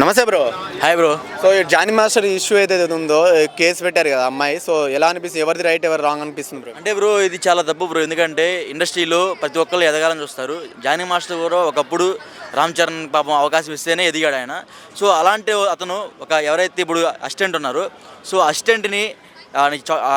నమస్తే bro. Hi bro so Johnny master issue ఏదైతే ఉందో కేసు పెట్టారు కదా అమ్మాయి. సో ఎలా అనిపిస్తుంది? ఎవరిది రైట్ ఎవరు రాంగ్ అనిపిస్తుంది బ్రో? అంటే బ్రో ఇది చాలా తప్పు బ్రో. ఎందుకంటే ఇండస్ట్రీలో ప్రతి ఒక్కళ్ళు ఎదగాలని చూస్తారు. జానీ మాస్టర్ కూడా ఒకప్పుడు రామ్ చరణ్ పాపం అవకాశం ఇస్తేనే ఎదిగాడు ఆయన. సో అలాంటి అతను ఒక ఎవరైతే ఇప్పుడు అసిస్టెంట్ ఉన్నారో. సో అసిస్టెంట్ని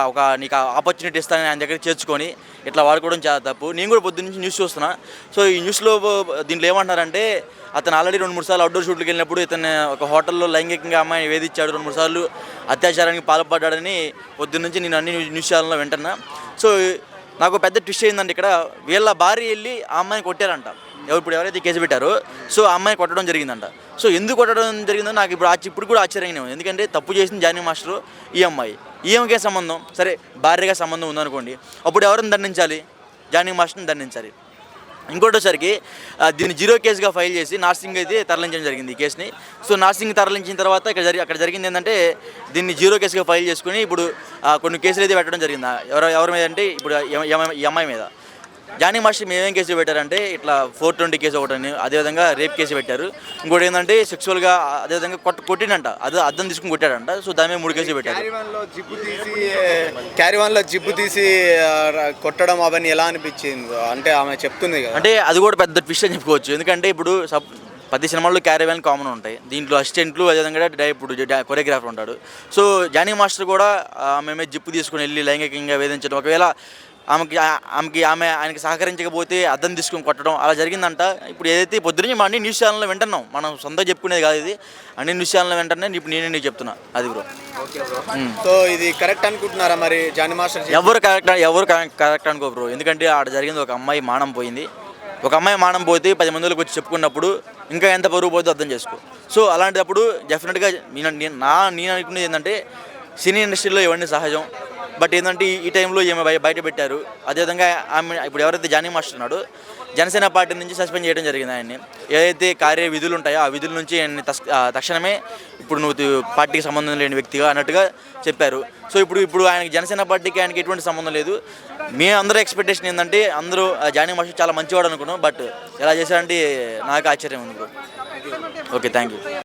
ఒక నీకు ఆపర్చునిటీ ఇస్తానని ఆయన దగ్గర చేర్చుకొని ఇట్లా వాడుకోవడం చాలా తప్పు. నేను కూడా పొద్దున్న నుంచి న్యూస్ చూస్తున్నా. సో ఈ న్యూస్లో దీంట్లో ఏమంటున్నారంటే అతను ఆల్రెడీ రెండు మూడు సార్లు అవుట్డోర్ షూట్కి వెళ్ళినప్పుడు ఇతను ఒక హోటల్లో లైంగికంగా అమ్మాయిని వేధించాడు. రెండు మూడు సార్లు అత్యాచారానికి పాల్పడ్డాడని పొద్దున్న నుంచి నేను అన్ని న్యూస్- న్యూస్ ఛానల్లో వింటున్నా. సో నాకు పెద్ద ట్విస్ట్ ఏంటంటే ఇక్కడ వీళ్ళ భార్య వెళ్ళి ఆ అమ్మాయిని కొట్టారంట. ఇప్పుడు ఎవరైతే కేసు పెట్టారో సో ఆ అమ్మాయి కొట్టడం జరిగిందంట. సో ఎందుకు కొట్టడం జరిగిందో నాకు ఇప్పుడు ఇప్పుడు కూడా ఆశ్చర్యంగా ఎందుకంటే తప్పు చేసింది జానీ మాస్టర్ ఈ అమ్మాయి. ఈ అమ్మకే సంబంధం. సరే భార్యగా సంబంధం ఉందనుకోండి అప్పుడు ఎవరిని దండించాలి? జానీ మాస్టర్ని దండించాలి. ఇంకోటోసరికి దీన్ని జీరో కేసుగా ఫైల్ చేసి నార్సింగ్ అయితే తరలించడం జరిగింది ఈ కేసుని. సో నార్సింగ్ తరలించిన తర్వాత ఇక్కడ జరిగి అక్కడ జరిగింది ఏంటంటే దీన్ని జీరో కేసుగా ఫైల్ చేసుకుని ఇప్పుడు కొన్ని కేసులు అయితే పెట్టడం జరిగింది. ఎవరు ఎవరి మీద అంటే ఇప్పుడు ఈ అమ్మాయి మీద. జానీ మాస్టర్ మేమేం కేసు పెట్టారంటే ఇట్లా ఫోర్ ట్వంటీ కేసు ఒకటని అదేవిధంగా రేప్ కేసు పెట్టారు. ఇంకోటి ఏంటంటే సెక్సువల్గా అదేవిధంగా కొట్ట కొట్టిండంట. అదే అద్దం తీసుకుని కొట్టాడంట. సో దాని మీద మూడు కేసులు పెట్టారు. క్యారీవాన్లో జిప్పు తీసి క్యారీవాన్లో జిప్పు తీసి కొట్టడం అవన్నీ ఎలా అనిపించింది? అంటే ఆమె చెప్తుంది కదా. అంటే అది కూడా పెద్ద ట్విస్ట్ అని చెప్పుకోవచ్చు. ఎందుకంటే ఇప్పుడు సబ్ ప్రతి సినిమాల్లో క్యారీవ్యాన్ కామన్ ఉంటాయి. దీంట్లో అసిస్టెంట్లు అదేవిధంగా డై- ఇప్పుడు కొరియోగ్రాఫర్ ఉంటాడు. సో జానీ మాస్టర్ కూడా ఆమె జిప్పు తీసుకుని వెళ్ళి లైంగికంగా వేధించడం ఒకవేళ ఆమెకి ఆమెకి ఆమె ఆయనకి సహకరించకపోతే అద్దం తీసుకుని కొట్టడం అలా జరిగిందంట. ఇప్పుడు ఏదైతే పొద్దున్నే మనం అన్ని న్యూస్ ఛానల్లో వింటున్నాం మనం సొంతంగా చెప్పుకునేది కాదు ఇది. అన్ని న్యూస్ ఛానల్లో వింటనే ఇప్పుడు నేనే నీకు చెప్తున్నా అది బ్రో. సో ఇది కరెక్ట్ అనుకుంటున్నారా మరి జానీ మాస్టర్ ఎవరు కరెక్ట్ ఎవరు కరెక్ట్ అనుకో బ్రో. ఎందుకంటే ఆడ జరిగింది ఒక అమ్మాయి మానం పోయింది. ఒక అమ్మాయి మానం పోతే పది మందిలోకి వచ్చి చెప్పుకున్నప్పుడు ఇంకా ఎంత పరుగు పోతే అర్థం చేసుకో. సో అలాంటప్పుడు డెఫినెట్గా నేను నేను నా నేను అనుకునేది ఏంటంటే సినీ ఇండస్ట్రీలో ఇవన్నీ సహజం బట్ ఏంటంటే ఈ- టైంలో ఈమె బయ- బయట పెట్టారు. అదేవిధంగా ఆమె ఇప్పుడు ఎవరైతే జానీ మాస్టర్ ఉన్నాడో జనసేన పార్టీ నుంచి సస్పెండ్ చేయడం జరిగింది ఆయన్ని. ఏదైతే కార్య విధులు ఉంటాయో ఆ విధుల నుంచి ఆయన్ని తక్షణమే ఇప్పుడు నువ్వు పార్టీకి సంబంధం లేని వ్యక్తిగా అన్నట్టుగా చెప్పారు. సో ఇప్పుడు ఇప్పుడు ఆయనకి జనసేన పార్టీకి ఆయనకి ఎటువంటి సంబంధం లేదు. మీ అందరూ ఎక్స్పెక్టేషన్ ఏంటంటే అందరూ జానీ మాస్టర్ చాలా మంచివాడు అనుకున్నాం బట్ ఎలా చేశారంటే నాకు ఆశ్చర్యం ఉంది ఓకే థ్యాంక్ యూ